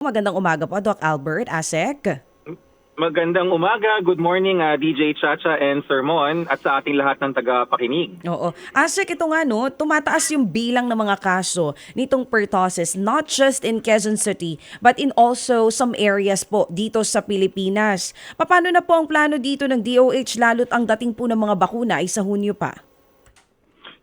Magandang umaga po, Doc Albert, ASEC. Magandang umaga. Good morning, ah, DJ Chacha and Sermon at sa ating lahat ng taga-pakinig. Oo. ASEC, ito nga no, tumataas yung bilang ng mga kaso nitong pertussis, not just in Quezon City, but in also some areas po dito sa Pilipinas. Paano na po ang plano dito ng DOH lalo't ang dating po ng mga bakuna ay sa Hunyo pa?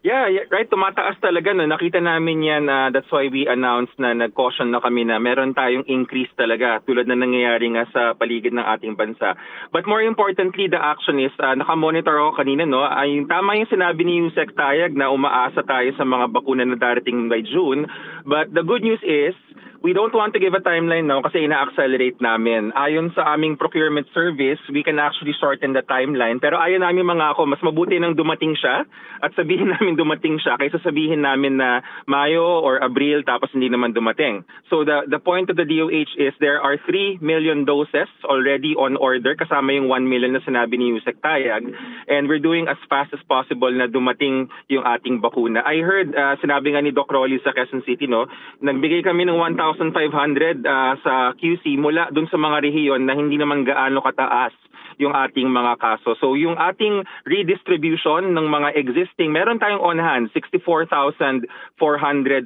Yeah, yeah, right. Tumataas talaga. No? Nakita namin yan. ah, that's why we announced na nag-caution na kami na meron tayong increase talaga tulad na nangyayari nga sa paligid ng ating bansa. But more importantly, the action is, uh, nakamonitor ako kanina, no? Ay, tama yung sinabi ni Yusek Tayag na umaasa tayo sa mga bakuna na darating by June. But the good news is, we don't want to give a timeline now kasi ina-accelerate namin. Ayon sa aming procurement service, we can actually shorten the timeline. Pero ayon namin mga ako, mas mabuti nang dumating siya at sabihin namin dumating siya kaysa sabihin namin na Mayo or Abril tapos hindi naman dumating. So the the point of the DOH is there are 3 million doses already on order kasama yung 1 million na sinabi ni Yusek Tayag and we're doing as fast as possible na dumating yung ating bakuna. I heard uh, sinabi nga ni Doc Rolly sa Quezon City no, nagbigay kami ng 1,500 uh, sa QC mula dun sa mga rehiyon na hindi naman gaano kataas yung ating mga kaso. So yung ating redistribution ng mga existing, meron tayong on hand 64,400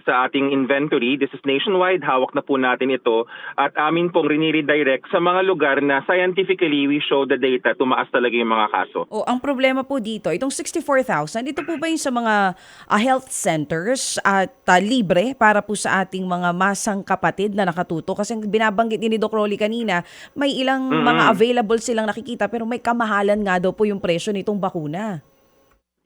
sa ating inventory. This is nationwide, hawak na po natin ito at amin pong rini-redirect sa mga lugar na scientifically we show the data tumaas talaga yung mga kaso. O ang problema po dito, itong 64,000, ito po ba yung sa mga ah, health centers at ah, libre para po sa ating mga masang kapatid na nakatuto? Kasi binabanggit ni Doc Rolly kanina, may ilang mga available silang nakikita pero may kamahalan nga daw po yung presyo nitong bakuna.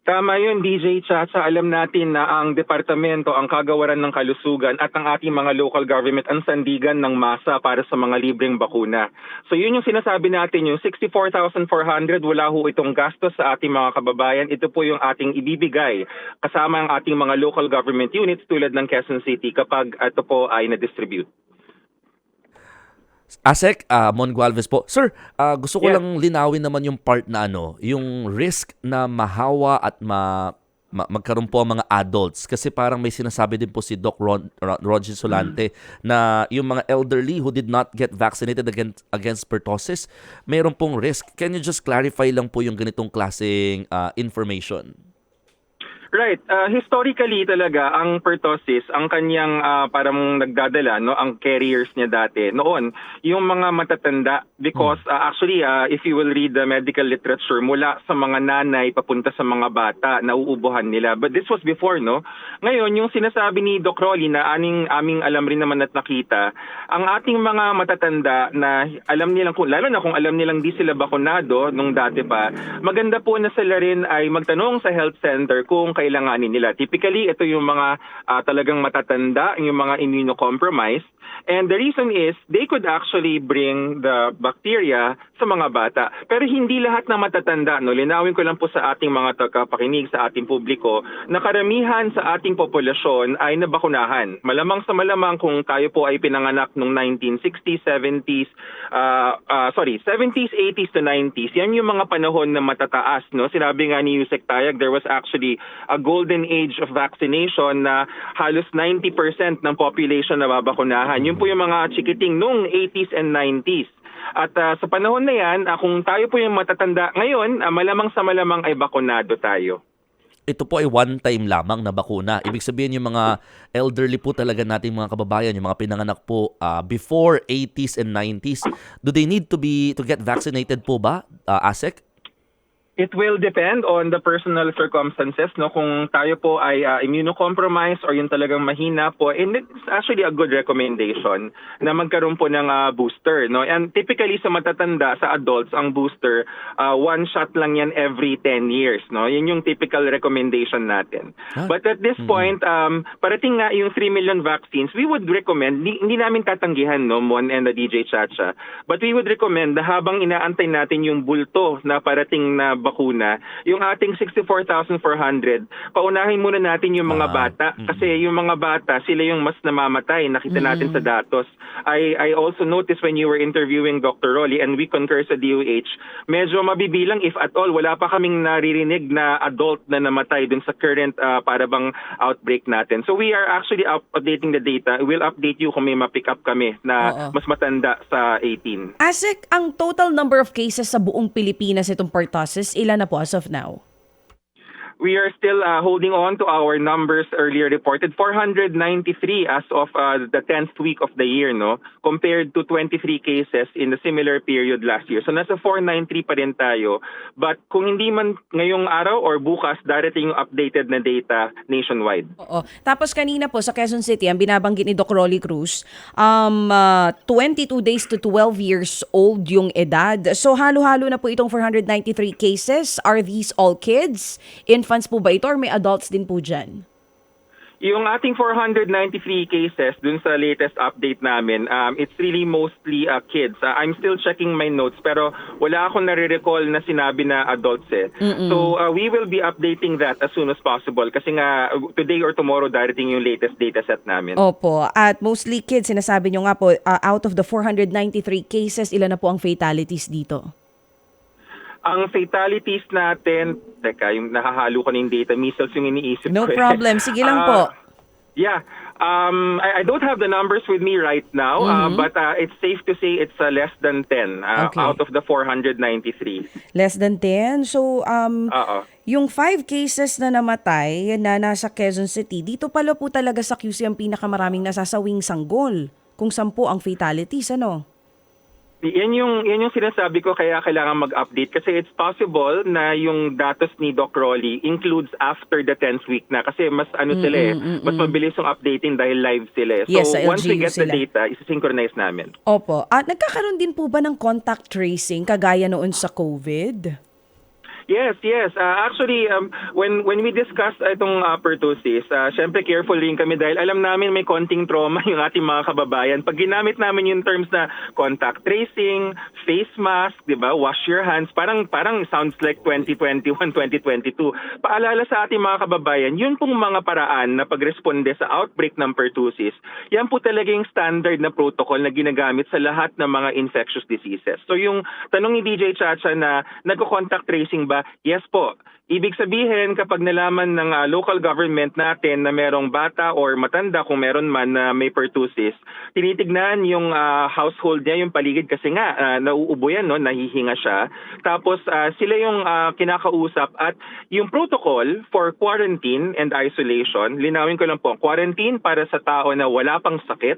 Tama yun, DJ Chacha. Alam natin na ang departamento, ang kagawaran ng kalusugan at ang ating mga local government ang sandigan ng masa para sa mga libreng bakuna. So yun yung sinasabi natin, yung 64,400, wala ho itong gastos sa ating mga kababayan. Ito po yung ating ibibigay kasama ang ating mga local government units tulad ng Quezon City kapag ito po ay na-distribute. Asek, ah Mon Gualvez po. Sir, ah, gusto ko Yeah. lang linawin naman yung part na ano, yung risk na mahawa at ma, ma- magkaroon po ang mga adults. Kasi parang may sinasabi din po si Doc Ron, Ron, Roger Solante na yung mga elderly who did not get vaccinated against, against pertussis, mayroon pong risk. Can you just clarify lang po yung ganitong klaseng ah, information? Right. Uh, historically talaga, ang pertussis, ang kanyang ah, parang nagdadala, no, ang carriers niya dati, noon, yung mga matatanda. Because ah, actually, ah, if you will read the medical literature, mula sa mga nanay papunta sa mga bata, nauubuhan nila. But this was before, no? Ngayon, yung sinasabi ni Doc Rolly na aning, aming alam rin naman at nakita, ang ating mga matatanda na alam nilang, kung, lalo na kung alam nilang di sila bakunado nung dati pa, maganda po na sila rin ay magtanong sa health center kung kailanganin nila. Typically, ito yung mga ah, talagang matatanda, yung mga immunocompromised. And the reason is, they could actually bring the bacteria sa mga bata. Pero hindi lahat ng matatanda, no? linawin ko lang po sa ating mga tagapakinig, sa ating publiko, na karamihan sa ating populasyon ay nabakunahan. Malamang sa malamang kung tayo po ay pinanganak noong 1960s, 70s, ah, ah, sorry, 70s, 80s to 90s, yan yung mga panahon na matataas. No? Sinabi nga ni Yusek Tayag, there was actually a golden age of vaccination na halos 90% ng population na babakunahan. Yun po yung mga chikiting noong 80s and 90s. At ah, sa panahon na yan, ah, kung tayo po yung matatanda ngayon, ah, malamang sa malamang ay bakunado tayo. ito po ay one time lamang na bakuna. Ibig sabihin yung mga elderly po talaga nating mga kababayan, yung mga pinanganak po ah, before 80s and 90s, do they need to be to get vaccinated po ba, ah, ASEC? It will depend on the personal circumstances no? Kung tayo po ay uh, immunocompromised or yung talagang mahina po and it's actually a good recommendation na magkaroon po ng uh, booster no? And typically sa matatanda sa adults ang booster uh, one shot lang yan every 10 years no? Yun yung typical recommendation natin. Ah. but at this point um parating nga yung 3 million vaccines we would recommend hindi, hindi namin tatanggihan no Mon and the DJ Chacha but we would recommend na habang inaantay natin yung bulto na parating na bakuna, yung ating 64,400, paunahin muna natin yung mga Ah, bata kasi yung mga bata sila yung mas namamatay nakita natin sa datos. I I also noticed when you were interviewing Dr. Rolly and we concur sa DOH, medyo mabibilang if at all wala pa kaming naririnig na adult na namatay dun sa current ah, para bang outbreak natin. So we are actually up- updating the data. We'll update you kung may ma-pick up kami na Oo. mas matanda sa 18. Asik, ang total number of cases sa buong Pilipinas itong pertussis, ilan na po as of now? We are still uh, holding on to our numbers earlier reported 493 as of uh, the 10th week of the year no compared to 23 cases in the similar period last year. So nasa 493 pa rin tayo. But kung hindi man ngayong araw or bukas darating yung updated na data nationwide. Oo. Tapos kanina po sa Quezon City, ang binabanggit ni Doc Rolly Cruz, um, ah, 22 days to 12 years old yung edad. So halo-halo na po itong 493 cases. Are these all kids? Infants po ba ito or may adults din po dyan? Yung ating 493 cases dun sa latest update namin, um, it's really mostly uh, kids. Uh, I'm still checking my notes pero wala akong nare-recall na sinabi na adults eh. So uh, we will be updating that as soon as possible kasi nga uh, today or tomorrow darating yung latest data set namin. Opo. At mostly kids, sinasabi nyo nga po, ah, out of the 493 cases, ilan na po ang fatalities dito? Ang fatalities natin, teka, yung nakahalo ko na yung data, measles yung iniisip No ko. eh. problem. Sige lang Ah, po. Yeah. Um, I, I don't have the numbers with me right now, uh, but uh, it's safe to say it's uh, less than 10 uh, Okay. out of the 493. Less than 10. So, um, Oo. yung five cases na namatay na nasa Quezon City, dito pala po talaga sa QC ang pinakamaraming nasasawing sanggol. Kung sampu ang fatalities, ano? Yan yung, yan yung sinasabi ko kaya kailangan mag-update kasi it's possible na yung datos ni Doc Rolly includes after the 10th week na kasi mas ano sila eh, mas mabilis yung updating dahil live sila eh. So Yes, sa once we LGU get the sila. data, isa-synchronize namin. Opo. At nagkakaroon din po ba ng contact tracing kagaya noon sa COVID? Yes, yes. Uh, actually, um, when when we discussed itong uh, pertussis, uh, syempre careful rin kami dahil alam namin may konting trauma yung ating mga kababayan. Pag ginamit namin yung terms na contact tracing, face mask, 'di ba? Wash your hands, parang parang sounds like 2021, 2022. Paalala sa ating mga kababayan, yun pong mga paraan na pagresponde sa outbreak ng pertussis, yan po talaga yung standard na protocol na ginagamit sa lahat ng mga infectious diseases. So yung tanong ni DJ Chacha na nagko-contact tracing ba? Yes po. Ibig sabihin kapag nalaman ng ah, local government natin na merong bata or matanda kung meron man na may pertussis, tinitignan yung ah, household niya, yung paligid kasi nga ah, nauubo yan, no? nahihinga siya. Tapos ah, sila yung ah, kinakausap at yung protocol for quarantine and isolation, linawin ko lang po, quarantine para sa tao na wala pang sakit,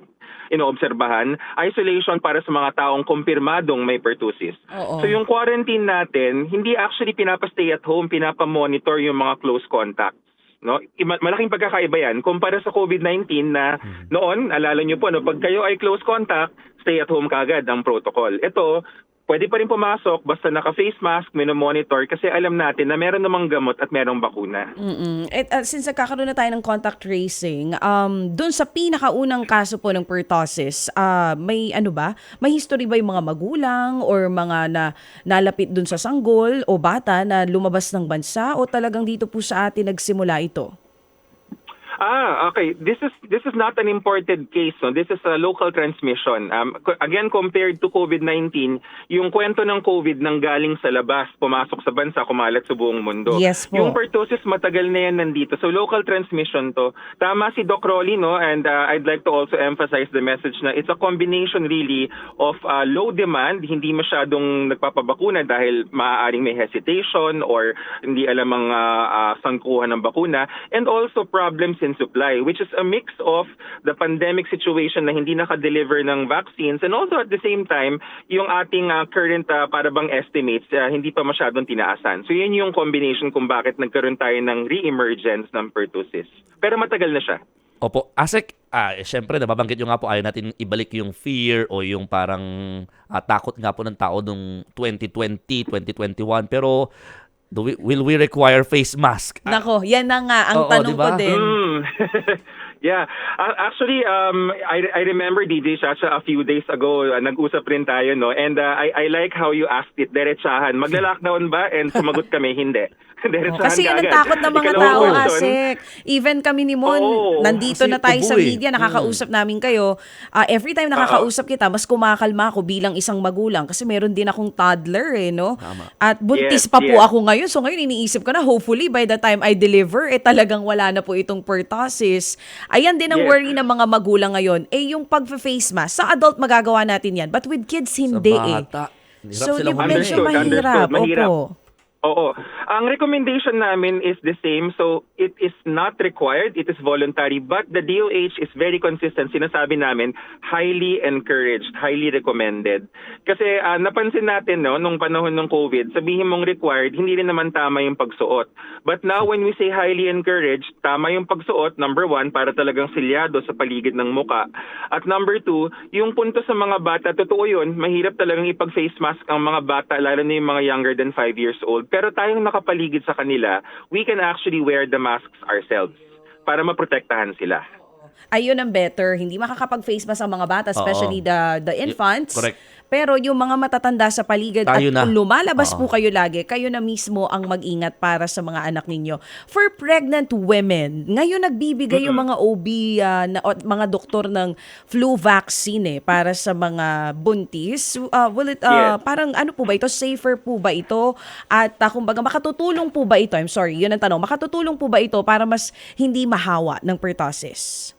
inoobserbahan, isolation para sa mga taong kumpirmadong may pertussis. Oo. So yung quarantine natin, hindi actually pinapa-stay at home, pinapa-monitor yung mga close contacts. No, malaking pagkakaiba yan kumpara sa COVID-19 na noon, alala niyo po, no, pag kayo ay close contact, stay at home kagad ang protocol. Ito, pwede pa rin pumasok basta naka-face mask, minomonitor kasi alam natin na meron namang gamot at merong bakuna. Mm-mm. At, uh, since nagkakaroon na tayo ng contact tracing, um, dun sa pinakaunang kaso po ng pertussis, ah, may ano ba? May history ba yung mga magulang or mga na nalapit dun sa sanggol o bata na lumabas ng bansa o talagang dito po sa atin nagsimula ito? Ah, okay. This is this is not an imported case. No? This is a local transmission. Um, again, compared to COVID-19, yung kwento ng COVID nang galing sa labas, pumasok sa bansa, kumalat sa buong mundo. Yes po. Yung pertussis, matagal na yan nandito. So, local transmission to. Tama si Doc Rolly, no? And uh, I'd like to also emphasize the message na it's a combination really of uh, low demand, hindi masyadong nagpapabakuna dahil maaaring may hesitation or hindi alam ang uh, uh, sangkuhan ng bakuna, and also problems in supply, which is a mix of the pandemic situation na hindi naka-deliver ng vaccines and also at the same time, yung ating uh, current uh, para bang estimates, uh, hindi pa masyadong tinaasan. So yun yung combination kung bakit nagkaroon tayo ng re-emergence ng pertussis. Pero matagal na siya. Opo, Asek, ah, eh, syempre nababanggit nyo nga po ayaw natin ibalik yung fear o yung parang ah, takot nga po ng tao nung 2020, 2021 pero do we, will we require face mask? Ah, Nako, yan na nga ang Oo, tanong diba? ko din. Mm. Um, Yeah. A- Actually, um, I, I remember DJ Chacha a few days ago, uh, nag-usap rin tayo, no? And uh, I, I like how you asked it, derechahan. Magla-lockdown ba? And sumagot kami, hindi. Kasi yan ang takot ng mga Ikalawang tao, Asek. Even kami ni Mon, Oo, nandito kasi na tayo sa eh. media, nakakausap namin kayo. Ah, every time nakakausap kita, mas kumakalma ako bilang isang magulang kasi meron din akong toddler eh, no? At buntis Yes, pa po yes. ako ngayon. So ngayon iniisip ko na, hopefully by the time I deliver, eh talagang wala na po itong pertussis. Ayan din ang Yes. worry ng mga magulang ngayon. Eh yung pag-face mask, sa adult magagawa natin yan. But with kids, Sa hindi eh. bata. Hirap So, di ba medyo Understood, mahirap. understood. Mahirap. Oo. Ang recommendation namin is the same. So, it is not required. It is voluntary. But the DOH is very consistent. Sinasabi namin, highly encouraged, highly recommended. Kasi ah, napansin natin, no, nung panahon ng COVID, sabihin mong required, hindi rin naman tama yung pagsuot. But now, when we say highly encouraged, tama yung pagsuot, number one, para talagang silyado sa paligid ng muka. At number two, yung punto sa mga bata, totoo yun, mahirap talagang ipag-face mask ang mga bata, lalo na yung mga younger than 5 years old. Pero tayong nakapaligid sa kanila, we can actually wear the masks ourselves para maprotektahan sila. ayun ang better. Hindi makakapag-face mask ang mga bata, especially Oo. the the infants. correct. Pero yung mga matatanda sa paligid Tayo at na. kung lumalabas Oo. po kayo lagi, kayo na mismo ang mag-ingat para sa mga anak ninyo. For pregnant women, ngayon nagbibigay yung mga OB ah, na, o mga doktor ng flu vaccine eh, para sa mga buntis. Ah, will it, ah, Yes. parang ano po ba ito? Safer po ba ito? At uh, kumbaga makatutulong po ba ito? I'm sorry, yun ang tanong. Makatutulong po ba ito para mas hindi mahawa ng pertussis?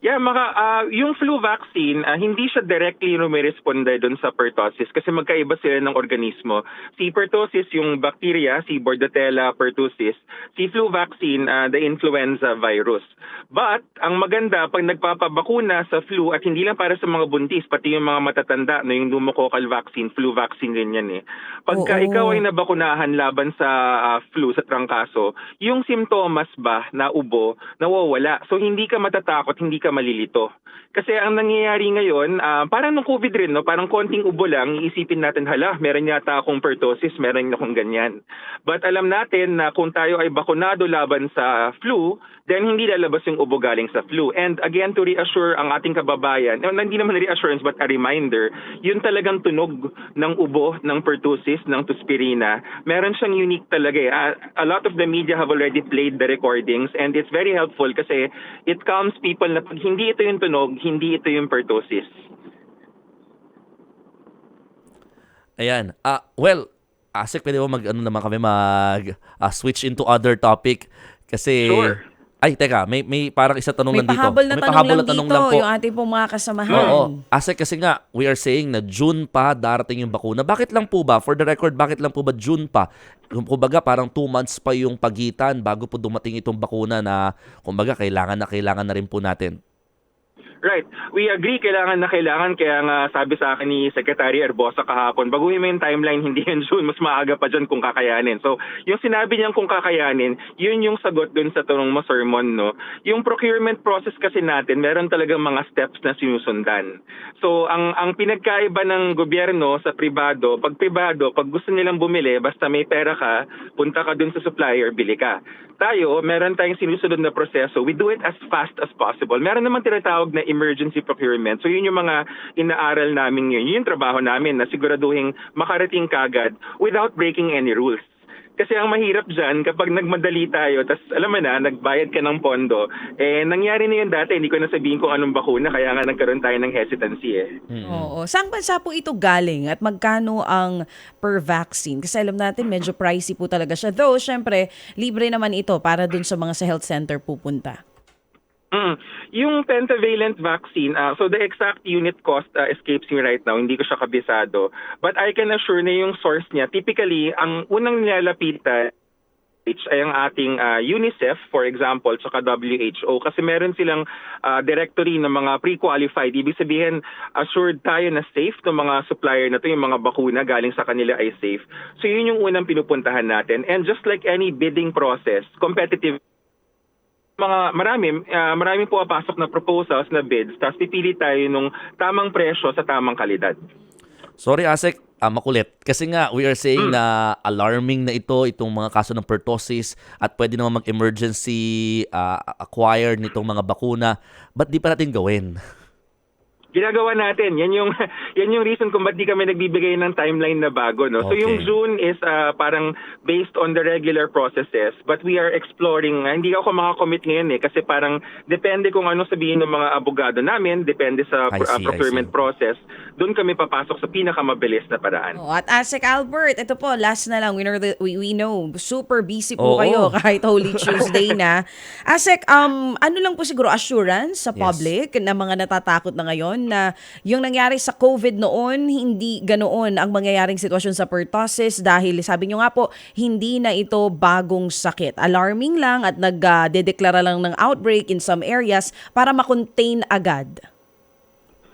Yeah, maka, ah, yung flu vaccine, ah, hindi siya directly rumiresponde doon sa pertussis kasi magkaiba sila ng organismo. Si pertussis, yung bacteria, si Bordetella pertussis. Si flu vaccine, ah, the influenza virus. But, ang maganda, pag nagpapabakuna sa flu, at hindi lang para sa mga buntis, pati yung mga matatanda, no, yung pneumococcal vaccine, flu vaccine rin yan eh. Pagka Oo. ikaw ay nabakunahan laban sa ah, flu, sa trangkaso, yung simptomas ba na ubo, nawawala. So, hindi ka matatakot, hindi ka malilito. Kasi ang nangyayari ngayon, ah, parang nung COVID rin, no? parang konting ubo lang, iisipin natin, hala, meron yata akong pertussis, meron akong ganyan. But alam natin na kung tayo ay bakunado laban sa flu, then hindi lalabas yung ubo galing sa flu. And again, to reassure ang ating kababayan, no, hindi naman reassurance but a reminder, yun talagang tunog ng ubo, ng pertussis, ng tuspirina, meron siyang unique talaga. eh. Ah, a lot of the media have already played the recordings and it's very helpful kasi it calms people na pag hindi ito yung tunog, hindi ito yung pertussis. Ayan. Ah, well, Asik, pwede mo mag, ano naman kami, mag ah, switch into other topic. Kasi, Sure. ay, teka, may, may parang isa tanong May lang dito. pahabol na may tanong pahabol lang na tanong dito, lang po. yung ating pong mga kasamahan. Oo. Asik, kasi nga, we are saying na June pa darating yung bakuna. Bakit lang po ba? For the record, bakit lang po ba June pa? Kung Kumbaga, parang two months pa yung pagitan bago po dumating itong bakuna na, kumbaga, kailangan na kailangan na rin po natin. Right. We agree, kailangan na kailangan. Kaya nga sabi sa akin ni Secretary Erbosa kahapon, baguhin mo yung timeline, hindi yan June, mas maaga pa dyan kung kakayanin. So, yung sinabi niyang kung kakayanin, yun yung sagot dun sa tanong mo, Sermon, no? Yung procurement process kasi natin, meron talagang mga steps na sinusundan. So, ang ang pinagkaiba ng gobyerno sa pribado, pag pribado, pag gusto nilang bumili, basta may pera ka, punta ka dun sa supplier, bili ka. Tayo, meron tayong sinusunod na proseso. We do it as fast as possible. Meron naman tinatawag na emergency procurement. So yun yung mga inaaral namin yun. Yun yung trabaho namin na siguraduhin makarating kagad without breaking any rules. Kasi ang mahirap dyan, kapag nagmadali tayo, tas alam mo na, nagbayad ka ng pondo, eh nangyari na yun dati, hindi ko na sabihin kung anong bakuna, kaya nga nagkaroon tayo ng hesitancy eh. Oo. Saan bansa po ito galing at magkano ang per vaccine? Kasi alam natin medyo pricey po talaga siya. Though, syempre, libre naman ito para dun sa mga sa health center pupunta. Mm. Yung pentavalent vaccine, ah, so the exact unit cost ah, escapes me right now, hindi ko siya kabisado. But I can assure na yung source niya, typically, ang unang nilalapitan ay ang ating ah, UNICEF, for example, tsaka WHO, kasi meron silang ah, directory ng mga pre-qualified. Ibig sabihin, assured tayo na safe ng mga supplier na to, yung mga bakuna galing sa kanila ay safe. So yun yung unang pinupuntahan natin. And just like any bidding process, competitive mga marami ah, marami po pasok na proposals na bids tapos pipili tayo nung tamang presyo sa tamang kalidad. Sorry, Asek. ah, makulit. Kasi nga, we are saying Hmm. na alarming na ito, itong mga kaso ng pertussis at pwede naman mag-emergency ah, acquire nitong mga bakuna. Ba't di pa natin gawin? Ginagawa natin. Yan yung yan yung reason kung ba't di kami nagbibigay ng timeline na bago, no. So Okay. yung June is ah, parang based on the regular processes, but we are exploring. hindi ako makakommit ngayon eh kasi parang depende kung ano sabihin ng mga abogado namin, depende sa ah, see, I procurement process. Doon kami papasok sa pinakamabilis na paraan. Oh, at Asek Albert, ito po, last na lang. We know, that- we, we know super busy po Oo. kayo kahit Holy Tuesday na. Asek, um, ano lang po siguro assurance sa Yes. public na mga natatakot na ngayon na yung nangyari sa COVID noon, hindi ganoon ang mangyayaring sitwasyon sa pertussis dahil sabi nyo nga po, hindi na ito bagong sakit. Alarming lang at nagdedeklara lang ng outbreak in some areas para makontain agad.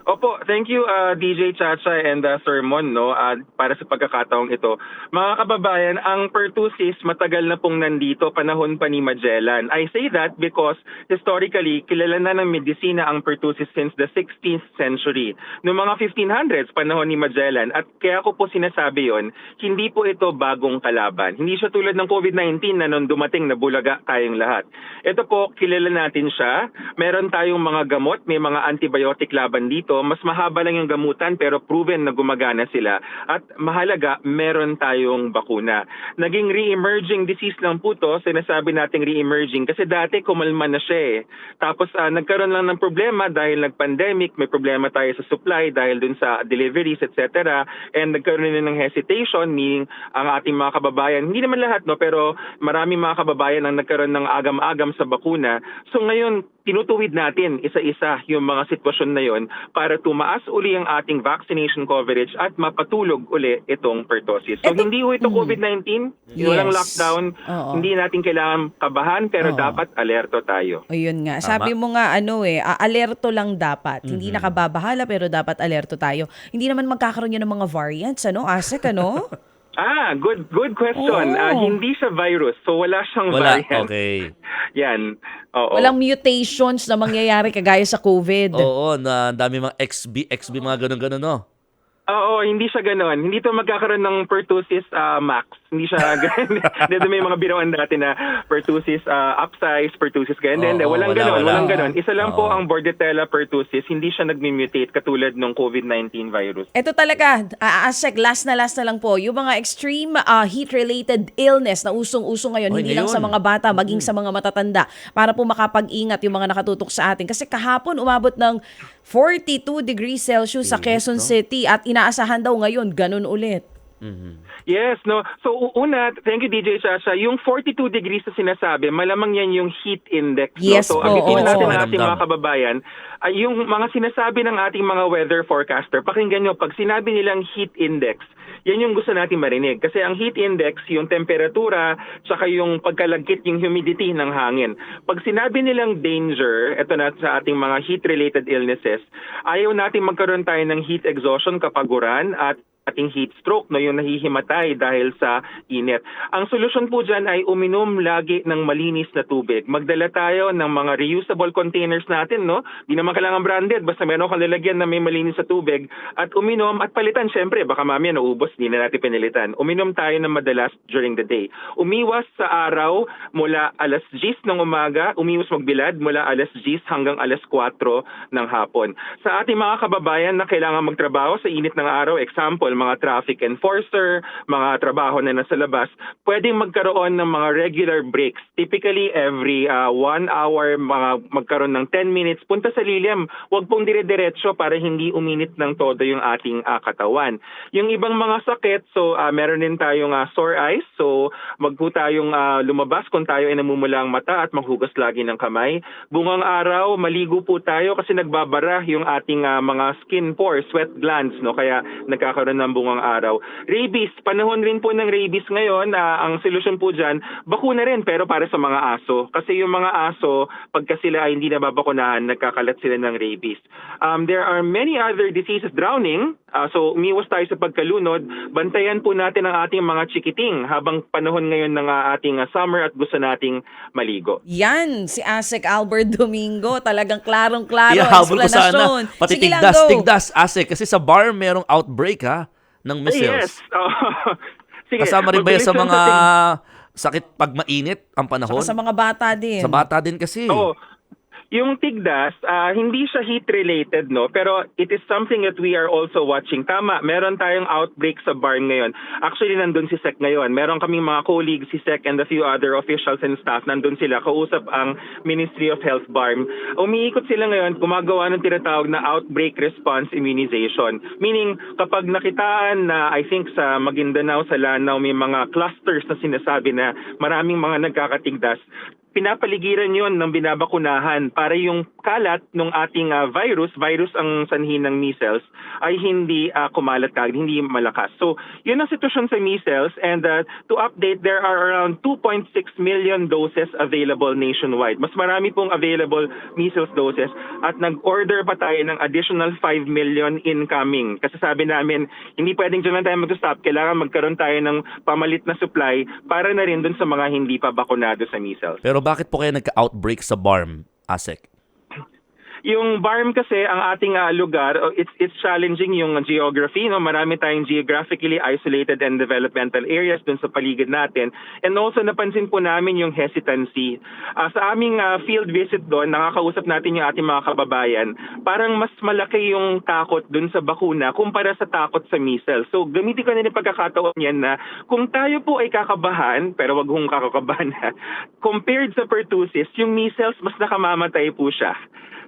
Opo, thank you uh, DJ Chacha and uh, Sir Mon no uh, para sa pagkakataong ito. Mga kababayan, ang pertussis matagal na pong nandito panahon pa ni Magellan. I say that because historically kilala na ng medisina ang pertussis since the 16th century. Noong mga 1500s panahon ni Magellan at kaya ko po sinasabi 'yon, hindi po ito bagong kalaban. Hindi siya tulad ng COVID-19 na nung dumating na bulaga tayong lahat. Ito po kilala natin siya. Meron tayong mga gamot, may mga antibiotic laban dito mas mahaba lang yung gamutan pero proven na gumagana sila. At mahalaga, meron tayong bakuna. Naging re-emerging disease lang po to, sinasabi nating re-emerging kasi dati kumalma na siya eh. Tapos ah, nagkaroon lang ng problema dahil nag-pandemic, may problema tayo sa supply dahil dun sa deliveries, etc. And nagkaroon din ng hesitation, meaning ang ating mga kababayan, hindi naman lahat no, pero marami mga kababayan ang nagkaroon ng agam-agam sa bakuna. So ngayon, tinutuwid natin isa-isa yung mga sitwasyon na yon para tumaas uli ang ating vaccination coverage at mapatulog uli itong pertussis. So Ito- hindi ho ito Mm. COVID-19, walang Yes. lockdown, Oo. hindi natin kailangan kabahan pero Oo. dapat alerto tayo. Ayun nga. Tama. Sabi mo nga ano eh, alerto lang dapat. Hindi Mm-hmm. nakababahala pero dapat alerto tayo. Hindi naman magkakaroon yun ng mga variants, ano? Asek, ano? Ah, good good question. Oo. Ah, hindi siya virus, so wala siyang Wala, variant. okay. Yan. Oo. Walang mutations na mangyayari kagaya sa COVID. Oo, na ang dami mga XB, XB, mga ganun-ganun, no? Oo, hindi siya ganoon. Hindi to magkakaroon ng pertussis ah, max. Hindi siya ganun. Hindi may mga biruan dati na pertussis ah, upsize, pertussis ganyan. Hindi, Oo, walang wala, ganoon, wala. walang ganoon. Isa lang po Oo. ang Bordetella pertussis. Hindi siya nagmi-mutate katulad ng COVID-19 virus. Ito talaga, uh, Asek, last na last na lang po, yung mga extreme ah, heat-related illness na usong-uso ngayon, Oy, hindi lang sa ngayon. mga bata, maging sa mga matatanda, para po makapag-ingat yung mga nakatutok sa atin. Kasi kahapon, umabot ng 42 degrees Celsius sa Quezon? City at inaasahan daw ngayon, ganun ulit. Mhm. Yes, no. So una, thank you DJ Sasha. Yung 42 degrees na sinasabi, malamang yan yung heat index. Yes no? So po, agitin oo. natin ang ating mga kababayan. ay yung mga sinasabi ng ating mga weather forecaster, pakinggan nyo, pag sinabi nilang heat index, yan yung gusto natin marinig. Kasi ang heat index, yung temperatura, tsaka yung pagkalagkit, yung humidity ng hangin. Pag sinabi nilang danger, ito na sa ating mga heat-related illnesses, ayaw natin magkaroon tayo ng heat exhaustion, kapaguran, at ating heat stroke no yung nahihimatay dahil sa init. Ang solusyon po dyan ay uminom lagi ng malinis na tubig. Magdala tayo ng mga reusable containers natin no. Di naman kailangan branded basta meron kang lalagyan na may malinis sa tubig at uminom at palitan syempre baka mamaya naubos di na natin pinilitan. Uminom tayo ng madalas during the day. Umiwas sa araw mula alas 10 ng umaga, umiwas magbilad mula alas 10 hanggang alas 4 ng hapon. Sa ating mga kababayan na kailangan magtrabaho sa init ng araw, example, mga traffic enforcer, mga trabaho na nasa labas, pwedeng magkaroon ng mga regular breaks. Typically, every uh, one hour, mga, magkaroon ng 10 minutes, punta sa lilim. Huwag pong dire-diretso para hindi uminit ng todo yung ating uh, katawan. Yung ibang mga sakit, so uh, meron din tayong uh, sore eyes, so wag po tayong uh, lumabas kung tayo ay namumula ang mata at maghugas lagi ng kamay. Bungang araw, maligo po tayo kasi nagbabara yung ating uh, mga skin pores, sweat glands, no? Kaya nagkakaroon ng bungang araw. Rabies, panahon rin po ng rabies ngayon, ah, ang solusyon po dyan, bakuna rin pero para sa mga aso. Kasi yung mga aso, pagka sila ay hindi nababakunahan, nagkakalat sila ng rabies. Um, there are many other diseases, drowning, ah, so umiwas tayo sa pagkalunod, bantayan po natin ang ating mga chikiting habang panahon ngayon ng ah, ating ah, summer at gusto nating maligo. Yan, si Asek Albert Domingo. Talagang klarong-klaro. Ihahabol ko sana. Pati Sige lang, tigdas, go. tigdas, ase. Kasi sa bar merong outbreak ha ng missiles? yes. Oo. Sige, Kasama rin ba yan sa mga sakit pag mainit ang panahon? Saka sa mga bata din. Sa bata din kasi. Oo. Yung tigdas, ah, hindi siya heat-related, no? Pero it is something that we are also watching. Tama, meron tayong outbreak sa barn ngayon. Actually, nandun si Sec ngayon. Meron kaming mga colleagues, si Sec and a few other officials and staff, nandun sila. Kausap ang Ministry of Health barn. Umiikot sila ngayon, gumagawa ng tinatawag na outbreak response immunization. Meaning, kapag nakitaan na, I think sa Maguindanao, sa Lanao, may mga clusters na sinasabi na maraming mga nagkakatigdas, pinapaligiran yon ng binabakunahan para yung kalat ng ating ah, virus, virus ang sanhi ng measles, ay hindi ah, kumalat kagad, hindi malakas. So, yun ang sitwasyon sa measles and ah, to update, there are around 2.6 million doses available nationwide. Mas marami pong available measles doses at nag-order pa tayo ng additional 5 million incoming. Kasi sabi namin, hindi pwedeng dyan lang tayo mag-stop. Kailangan magkaroon tayo ng pamalit na supply para na rin dun sa mga hindi pa bakunado sa measles. Pero bakit po kayo nagka-outbreak sa BARM, ASEC? Yung BARM kasi ang ating ah, lugar, oh, it's it's challenging yung geography, no. Marami tayong geographically isolated and developmental areas dun sa paligid natin. And also napansin po namin yung hesitancy. Ah, sa aming ah, field visit doon, nakakausap natin yung ating mga kababayan. Parang mas malaki yung takot dun sa bakuna kumpara sa takot sa measles. So gamitin ko na yung pagkakataon yan na kung tayo po ay kakabahan, pero wag hong kakakabahan ha, compared sa pertussis, yung measles mas nakamamatay po siya.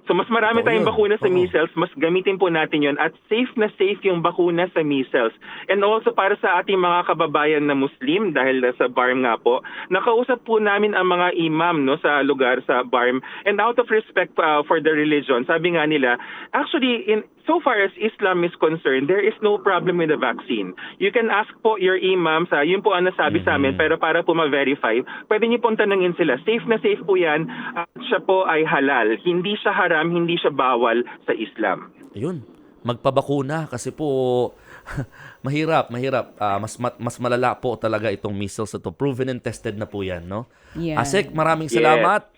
So mas marami Oo, tayong yun. bakuna sa Oo. measles, mas gamitin po natin yon at safe na safe yung bakuna sa measles. And also para sa ating mga kababayan na Muslim dahil sa BARM nga po, nakausap po namin ang mga imam no sa lugar sa BARM and out of respect uh, for the religion, sabi nga nila, actually in so far as Islam is concerned, there is no problem with the vaccine. You can ask po your imam sa yun po ang nasabi sa amin pero para po ma-verify, pwede niyo pong tanungin sila. Safe na safe po yan at siya po ay halal. Hindi siya haram, hindi siya bawal sa Islam. Ayun, magpabakuna kasi po mahirap, mahirap. Ah, mas ma- mas malala po talaga itong measles na to. Proven and tested na po 'yan, no? Yeah. Asek, maraming salamat.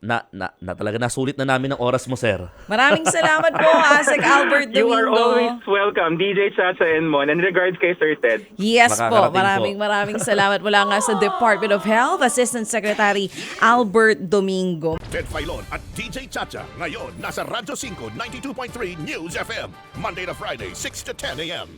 Na, na, na talaga nasulit na namin ang oras mo, sir. Maraming salamat po, Asek Albert You are Domingo. always welcome, DJ Chacha and Mon. And regards kay Sir Ted. Yes po, maraming po. maraming salamat mula nga sa Department of Health, Assistant Secretary Albert Domingo. Ted Filon at DJ Chacha. Ngayon, nasa Radyo 5, 92.3 News FM. Monday to Friday, 6 to 10 a.m.